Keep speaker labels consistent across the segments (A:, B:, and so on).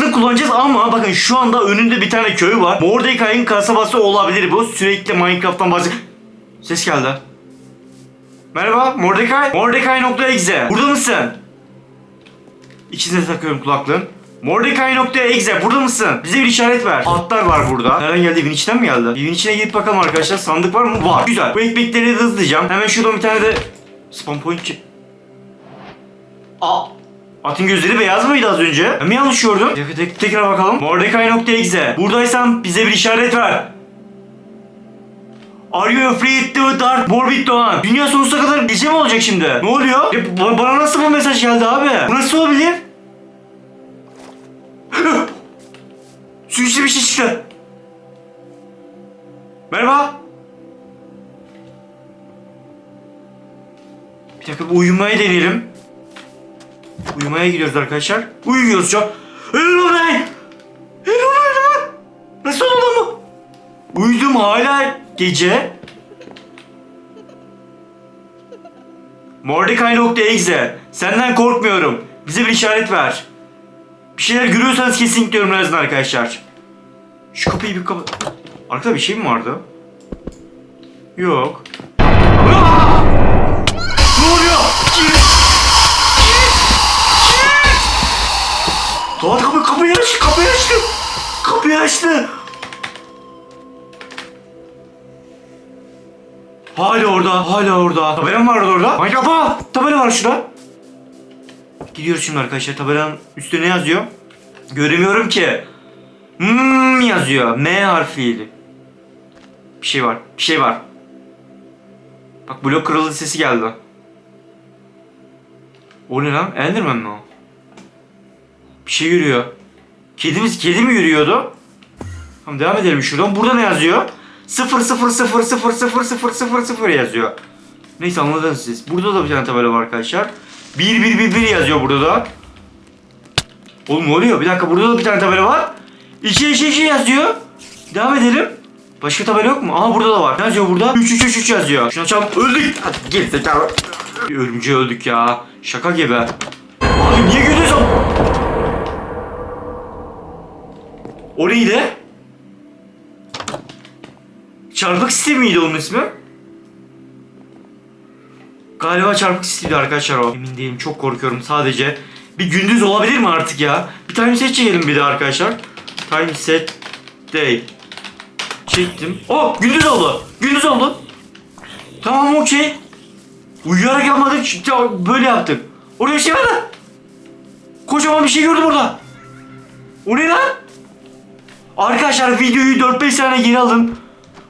A: kasabasını kullanacağız ama bakın şu anda önünde bir tane köy var. Mordecai'nin kasabası olabilir bu. Sürekli Minecraft'tan bahsediyor. Ses geldi. Merhaba Mordecai. Mordecai.exe. Burada mısın? De takıyorum kulaklığın. Mordecai.exe burada mısın? Bize bir işaret ver. Atlar var burada. Nereden geldi? Evin içinden mi geldi? Evin içine gidip bakalım arkadaşlar. Sandık var mı? Var. Güzel. Bu ekmekleri de hızlayacağım. Hemen şuradan bir tane de spawn point. Aa. Atın gözleri beyaz mıydı az önce? Ben mi yanlış gördüm? Tek, tek, tekrar bakalım. Mordecai.exe. Buradaysan bize bir işaret ver. Are you afraid to dark morbid Doğan? Dünya sonsuza kadar gece mi olacak şimdi? Ne oluyor? Ya, ba- bana nasıl bu mesaj geldi abi? Bu nasıl olabilir? Su içi bir şey çıktı. Merhaba. Bir dakika uyumaya deneyelim. Uyumaya gidiyoruz arkadaşlar. Uyuyoruz şu an. Herobrine! Herobrine lan! Nasıl oldu bu? Uyudum hala gece. Mordecai.exe Senden korkmuyorum. Bize bir işaret ver. Bir şeyler görüyorsanız kesinlikle yorumlara yazın arkadaşlar. Şu kapıyı bir kapa... Arkada bir şey mi vardı? Yok. Doğan kapı, kapıyı aç, kapıyı açtı. Kapıyı açtı. Hala orada, hala orada. Tabela mı vardı orada? Ay kapa! Tabela var şurada. Gidiyoruz şimdi arkadaşlar. Tabelanın üstüne ne yazıyor? Göremiyorum ki. Hmm yazıyor. M harfiyle. Bir şey var. Bir şey var. Bak blok kırıldı sesi geldi. O ne lan? Enderman mi o? Bir şey yürüyor. Kedimiz kedi mi yürüyordu? Tamam devam edelim şuradan. Burada ne yazıyor? 0 0 0 0 0 0 0 0 yazıyor. Neyse anladınız siz. Burada da bir tane tabela var arkadaşlar. 1 1 1 1 yazıyor burada da. Oğlum ne oluyor? Bir dakika burada da bir tane tabela var. 2 2 2 yazıyor. Devam edelim. Başka tabela yok mu? Aha burada da var. Ne yazıyor burada? 3 3 3 3 yazıyor. Şuna çabuk öldük. Gel zekalı. Ölümcü öldük ya. Şaka gibi. Abi niye O neydi? Çarpık sistemiydi onun ismi. Galiba çarpık sistemiydi arkadaşlar o. Emin değilim çok korkuyorum sadece. Bir gündüz olabilir mi artık ya? Bir time set çekelim bir de arkadaşlar. Time set day. Çektim. Oh gündüz oldu. Gündüz oldu. Tamam okey. Uyuyarak yapmadık. ya Böyle yaptık. Oraya şey var lan. Kocaman bir şey gördüm orada. O ne lan? Arkadaşlar videoyu 4-5 saniye geri alın.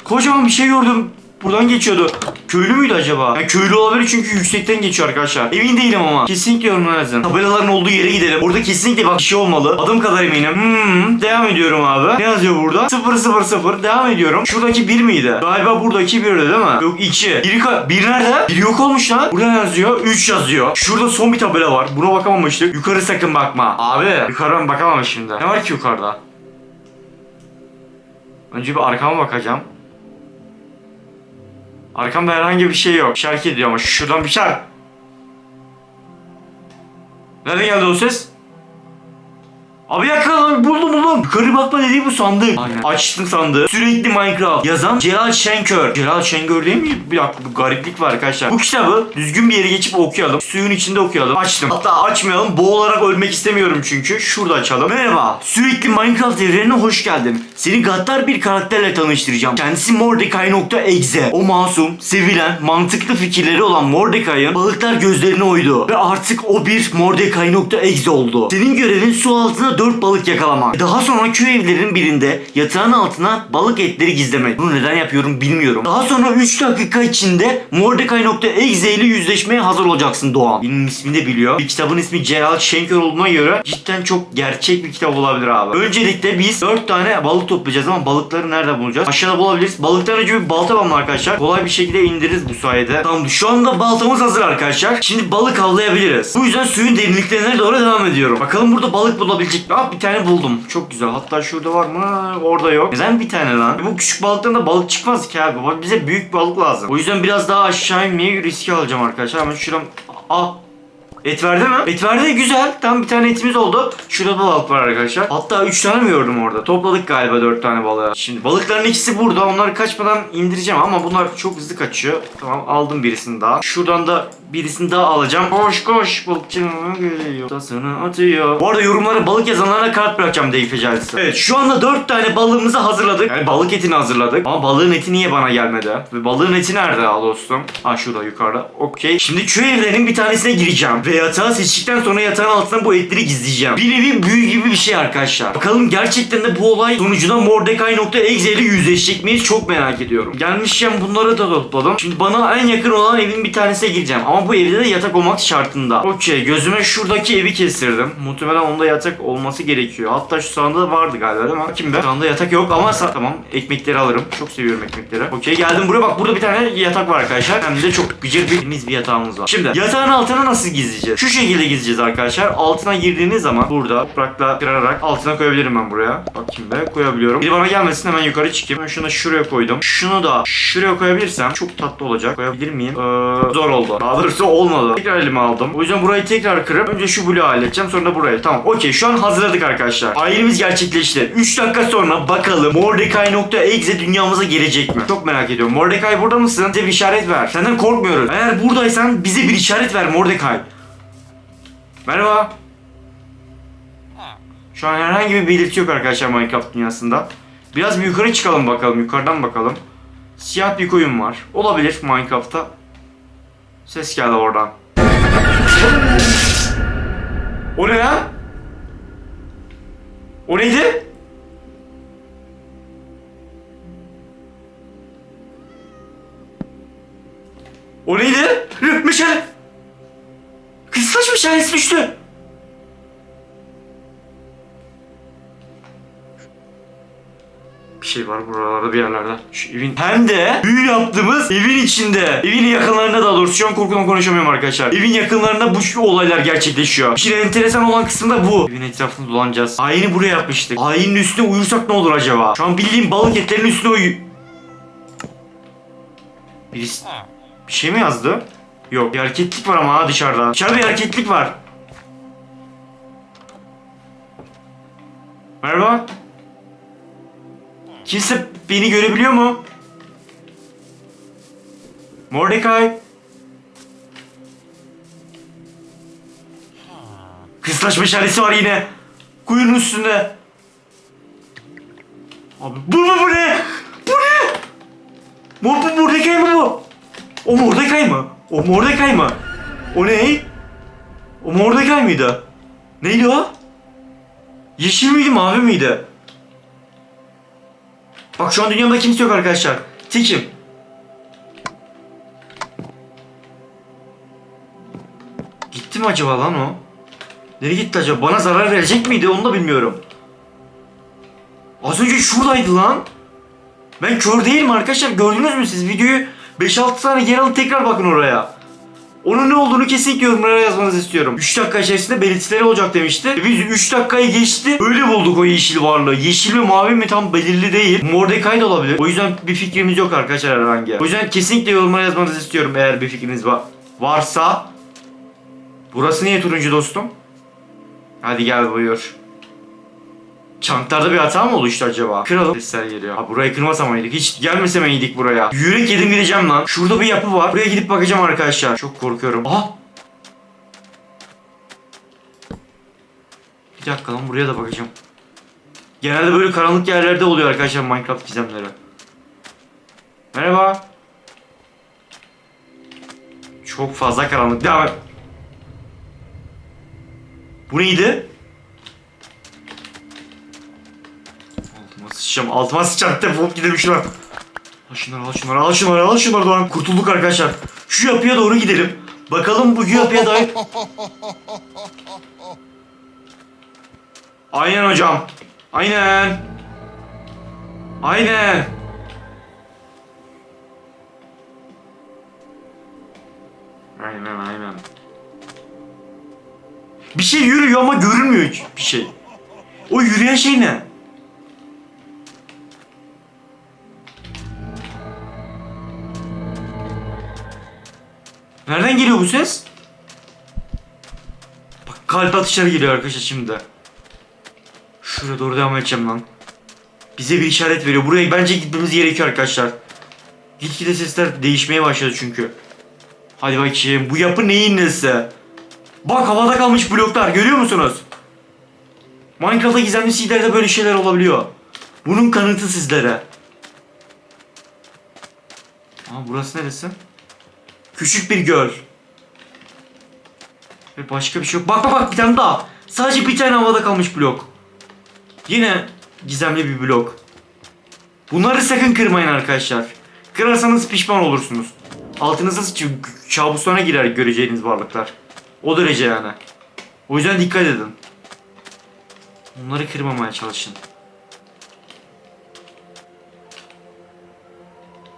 A: Kocaman bir şey gördüm. Buradan geçiyordu. Köylü müydü acaba? Yani köylü olabilir çünkü yüksekten geçiyor arkadaşlar. Emin değilim ama. Kesinlikle yorumlara yazın. Tabelaların olduğu yere gidelim. Orada kesinlikle bak bir şey olmalı. Adım kadar eminim. Hmm, devam ediyorum abi. Ne yazıyor burada? 0 0 0. Devam ediyorum. Şuradaki 1 miydi? Galiba buradaki 1'di değil mi? Yok 2. Biri ka- bir nerede? Biri yok olmuş lan. Burada ne yazıyor? 3 yazıyor. Şurada son bir tabela var. Buna bakamamıştık. Yukarı sakın bakma. Abi yukarı ben bakamamış şimdi. Ne var ki yukarıda? Önce bir arkama bakacağım. Arkamda herhangi bir şey yok. Şarkı ediyor ama şuradan bir şark. Nereden geldi o ses? Abi yakaladım buldum buldum. Yukarı bakma dediği bu sandık. Aynen. Açtım sandığı. Sürekli Minecraft. Yazan Celal Şenkör. Celal Şenkör değil mi? Bir dakika bir gariplik var arkadaşlar. Bu kitabı düzgün bir yere geçip okuyalım. Suyun içinde okuyalım. Açtım. Hatta açmayalım. Boğularak ölmek istemiyorum çünkü. Şurada açalım. Merhaba. Sürekli Minecraft evrenine hoş geldin. Seni gaddar bir karakterle tanıştıracağım. Kendisi Mordecai.exe. O masum, sevilen, mantıklı fikirleri olan Mordecai'ın balıklar gözlerine oydu. Ve artık o bir Mordecai.exe oldu. Senin görevin su altında 4 balık yakalamak. Daha sonra köy evlerinin birinde yatağın altına balık etleri gizlemek. Bunu neden yapıyorum bilmiyorum. Daha sonra 3 dakika içinde Mordecai.exe ile yüzleşmeye hazır olacaksın Doğan. Benim ismini de biliyor. Bir kitabın ismi Celal Şenkör olduğuna göre cidden çok gerçek bir kitap olabilir abi. Öncelikle biz 4 tane balık toplayacağız ama balıkları nerede bulacağız? Aşağıda bulabiliriz. Balıktan önce bir balta bulma arkadaşlar. Kolay bir şekilde indiririz bu sayede. Tamam şu anda baltamız hazır arkadaşlar. Şimdi balık avlayabiliriz. Bu yüzden suyun derinliklerine doğru devam ediyorum. Bakalım burada balık bulabilecek Aa bir tane buldum. Çok güzel. Hatta şurada var mı? Orada yok. Neden bir tane lan? Bu küçük balıktan da balık çıkmaz ki abi. Bize büyük balık lazım. O yüzden biraz daha aşağı inmeye riski alacağım arkadaşlar. Hemen şuram... Aa Et verdi mi? Et verdi güzel. Tam bir tane etimiz oldu. Şurada da balık var arkadaşlar. Hatta 3 tane mi gördüm orada? Topladık galiba 4 tane balığı. Şimdi balıkların ikisi burada. Onları kaçmadan indireceğim ama bunlar çok hızlı kaçıyor. Tamam aldım birisini daha. Şuradan da birisini daha alacağım. Koş koş balıkçının geliyor. Tasını atıyor. Bu arada yorumlara balık yazanlara kart bırakacağım Dave Fecalisi. Evet şu anda 4 tane balığımızı hazırladık. Yani balık etini hazırladık. Ama balığın eti niye bana gelmedi? Ve balığın eti nerede ha dostum? Ha şurada yukarıda. Okey. Şimdi şu evlerin bir tanesine gireceğim. Ve yatağı seçtikten sonra yatağın altına bu etleri gizleyeceğim. Bir nevi büyü gibi bir şey arkadaşlar. Bakalım gerçekten de bu olay sonucunda Mordecai.exe ile yüzleşecek miyiz? Çok merak ediyorum. Gelmişken bunları da topladım. Şimdi bana en yakın olan evin bir tanesine gireceğim. Ama bu evde de yatak olmak şartında. Okey gözüme şuradaki evi kestirdim. Muhtemelen onda yatak olması gerekiyor. Hatta şu sağında da vardı galiba değil mi? Bakayım ben. Şu yatak yok ama tamam ekmekleri alırım. Çok seviyorum ekmekleri. Okey geldim buraya bak burada bir tane yatak var arkadaşlar. Hem de çok güzel bir temiz bir yatağımız var. Şimdi yatağın altına nasıl gizleyeceğiz? Şu şekilde gizleyeceğiz arkadaşlar. Altına girdiğiniz zaman burada toprakla kırarak altına koyabilirim ben buraya. Bakayım be koyabiliyorum. Biri bana gelmesin hemen yukarı çıkayım. Ben şunu şuraya koydum. Şunu da şuraya koyabilirsem çok tatlı olacak. Koyabilir miyim? Ee, zor oldu. Daha doğrusu olmadı. Tekrar elime aldım. O yüzden burayı tekrar kırıp önce şu bloğu halledeceğim sonra da burayı. Tamam okey şu an hazırladık arkadaşlar. Ailemiz gerçekleşti. 3 dakika sonra bakalım Mordecai.exe dünyamıza gelecek mi? Çok merak ediyorum. Mordecai burada mısın? Bize bir işaret ver. Senden korkmuyoruz. Eğer buradaysan bize bir işaret ver Mordecai. Merhaba. Şu an herhangi bir belirti yok arkadaşlar Minecraft dünyasında. Biraz bir yukarı çıkalım bakalım. Yukarıdan bakalım. Siyah bir koyun var. Olabilir Minecraft'ta. Ses geldi oradan. O ne lan? O neydi? O neydi? Rı- Meşale. Kıssaç meşalesi düştü. Bir şey var buralarda bir yerlerde. Şu evin hem de büyü yaptığımız evin içinde. Evin yakınlarında daha doğrusu şu an korkudan konuşamıyorum arkadaşlar. Evin yakınlarında bu olaylar gerçekleşiyor. İşin enteresan olan kısmı da bu. Evin etrafını dolanacağız. Haini buraya yapmıştık. Hainin üstüne uyursak ne olur acaba? Şu an bildiğim balık etlerinin üstüne uyu... Birisi... Bir şey mi yazdı? Yok. Bir hareketlik var ama ha dışarıda. Dışarıda bir hareketlik var. Merhaba. Kimse beni görebiliyor mu? Mordecai. Kıslaş meşalesi var yine. Kuyunun üstünde. Abi bu mu bu ne? Bu ne? Mor bu Mordecai mi bu? O Mordecai mı? O Mordecai mı? O ne? O Mordecai mıydı? Neydi o? Yeşil miydi mavi miydi? Bak şu an dünyamda kimse yok arkadaşlar. Tekim. Gitti mi acaba lan o? Nereye gitti acaba? Bana zarar verecek miydi onu da bilmiyorum. Az önce şuradaydı lan. Ben kör değilim arkadaşlar. Gördünüz mü siz videoyu? 5-6 tane geri alıp tekrar bakın oraya. Onun ne olduğunu kesinlikle yorumlara yazmanızı istiyorum. 3 dakika içerisinde belirtileri olacak demişti. E Biz 3 dakikayı geçti. Öyle bulduk o yeşil varlığı. Yeşil mi mavi mi tam belirli değil. Mordecai de olabilir. O yüzden bir fikrimiz yok arkadaşlar herhangi. O yüzden kesinlikle yorumlara yazmanızı istiyorum eğer bir fikriniz var. Varsa. Burası niye turuncu dostum? Hadi gel buyur. Çanklarda bir hata mı oluştu acaba? Kıralım. Sesler geliyor. Ha burayı kırmasam mıydık? Hiç gelmesem miydik buraya? Yürek yedim gideceğim lan. Şurada bir yapı var. Buraya gidip bakacağım arkadaşlar. Çok korkuyorum. Aha! Bir dakika lan buraya da bakacağım. Genelde böyle karanlık yerlerde oluyor arkadaşlar Minecraft gizemleri. Merhaba. Çok fazla karanlık. Devam et. Bu neydi? Sıçacağım. Altıma sıçacağım. Defolup gidelim şuna. Al şunları al şunları al şunları al şunları Doğan. Kurtulduk arkadaşlar. Şu yapıya doğru gidelim. Bakalım bu yapıya dair. Aynen hocam. Aynen. Aynen. Aynen aynen. Bir şey yürüyor ama görünmüyor hiç bir şey. O yürüyen şey ne? Nereden geliyor bu ses? Kalp atışları geliyor arkadaşlar şimdi. Şuraya doğru devam edeceğim lan. Bize bir işaret veriyor. Buraya bence gitmemiz gerekiyor arkadaşlar. Gitgide sesler değişmeye başladı çünkü. Hadi bakayım. Bu yapı neyin nesi? Bak havada kalmış bloklar görüyor musunuz? Minecraft'ta gizemli seedlerde böyle şeyler olabiliyor. Bunun kanıtı sizlere. Aa burası neresi? Küçük bir göl. Ve başka bir şey yok. Bak bak bak bir tane daha. Sadece bir tane havada kalmış blok. Yine gizemli bir blok. Bunları sakın kırmayın arkadaşlar. Kırarsanız pişman olursunuz. Altınıza sıçıp kabuslarına girer göreceğiniz varlıklar. O derece yani. O yüzden dikkat edin. Onları kırmamaya çalışın.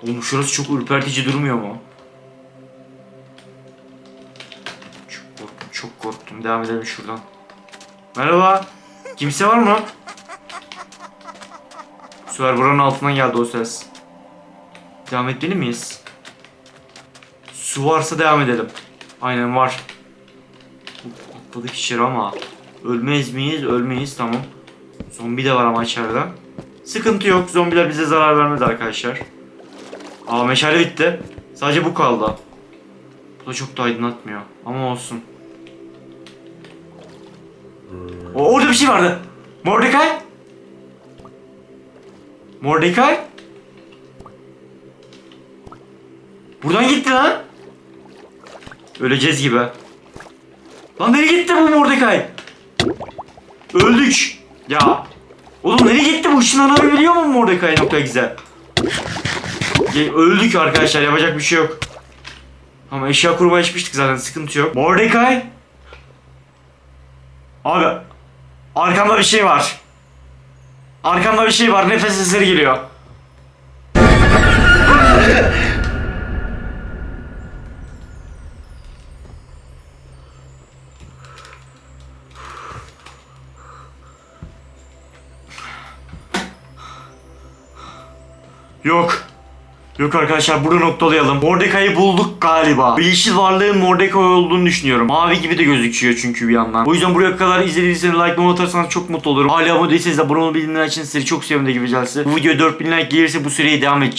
A: Oğlum şurası çok ürpertici durmuyor mu? Devam edelim şuradan. Merhaba. Kimse var mı? Sefer buranın altından geldi o ses. Devam etmeli miyiz? Su varsa devam edelim. Aynen var. Atladık içeri ama ölmeyiz miyiz? Ölmeyiz tamam. Zombi de var ama içeride. Sıkıntı yok. Zombiler bize zarar vermez arkadaşlar. Aa meşale bitti. Sadece bu kaldı. Bu da çok da aydınlatmıyor. Ama olsun. O, orada bir şey vardı. Mordecai? Mordecai? Buradan gitti lan. Öleceğiz gibi. Lan nereye gitti bu Mordecai? Öldük. Ya. Oğlum nereye gitti bu? Işınlanabiliyor mu Mordecai nokta güzel. Öldük arkadaşlar yapacak bir şey yok. Ama eşya kurma içmiştik zaten sıkıntı yok. Mordecai. Abi. Arkamda bir şey var. Arkamda bir şey var. Nefes sesleri geliyor. Yok. Yok arkadaşlar burada noktalayalım. Mordecai'yi bulduk galiba. Ve yeşil varlığın Mordecai olduğunu düşünüyorum. Mavi gibi de gözüküyor çünkü bir yandan. O yüzden buraya kadar izlediyseniz like atarsanız çok mutlu olurum. Hala abone değilseniz de abone olmayı bildirimler için sizleri çok de gibi. Bu video 4000 like gelirse bu seriye devam edeceğiz.